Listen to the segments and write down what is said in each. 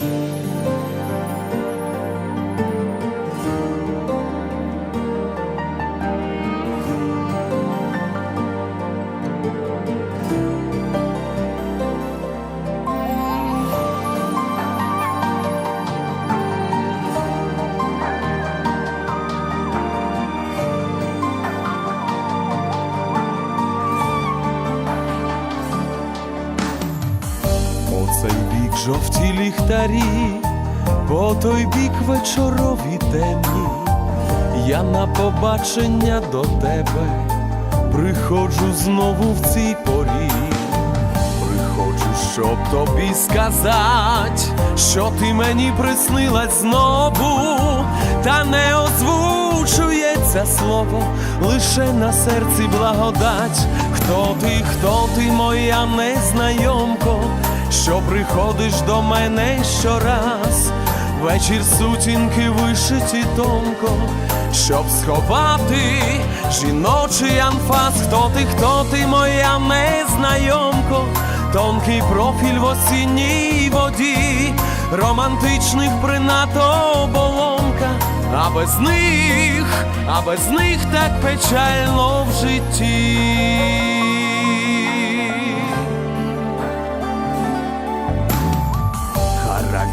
По цей бік жовті ліхтарі, по той бік вечорові темні. Я на побачення до тебе приходжу знову в цій порі. Приходжу, щоб тобі сказать, що ти мені приснилась знову, та не озвучується слово, лише на серці благодать. Хто ти, хто ти, моя незнайомко, що приходиш до мене щораз, вечір сутінки вишиті тонко, щоб сховати жіночий анфас. Хто ти, хто ти, моя незнайомко, тонкий профіль в осінній воді, романтичних принад оболонка, а без них, а без них так печально в житті.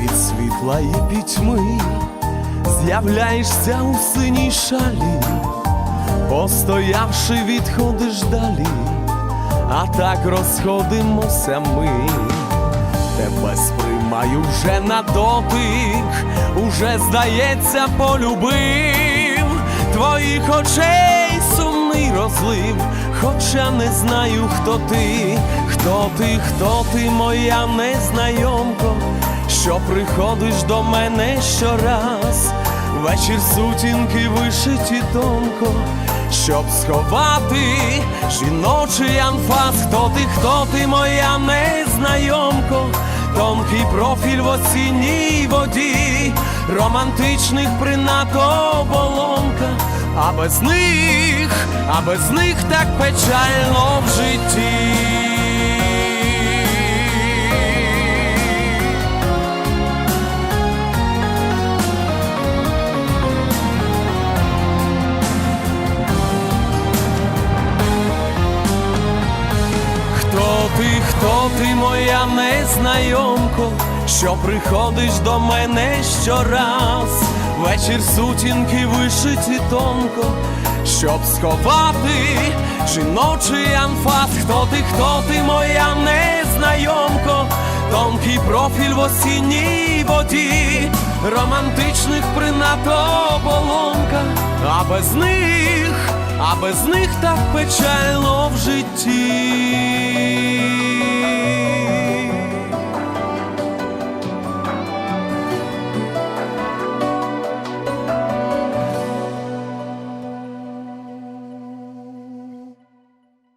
Від світла і пітьми, з'являєшся у синій шалі, постоявши, відходиш далі, а так розходимося ми. Тебе сприймаю вже на дотик, уже здається, полюбив. Твоїх очей сумний розлив, хоча не знаю, хто ти, хто ти, хто ти, моя незнайомко, що приходиш до мене щораз, вечір сутінки вишиті тонко, щоб сховати жіночий анфас, хто ти, хто ти, моя незнайомко, тонкий профіль в осінній воді, романтичних принад оболонка, а без них, а без них так печально в житті. Хто ти, моя незнайомко, що приходиш до мене щораз, вечір сутінки вишиті тонко, щоб сховати жіночий анфас. Хто ти, хто ти, моя незнайомко, тонкий профіль в осінній воді, романтичних принад оболонка, а без них, а без них так печально в житті.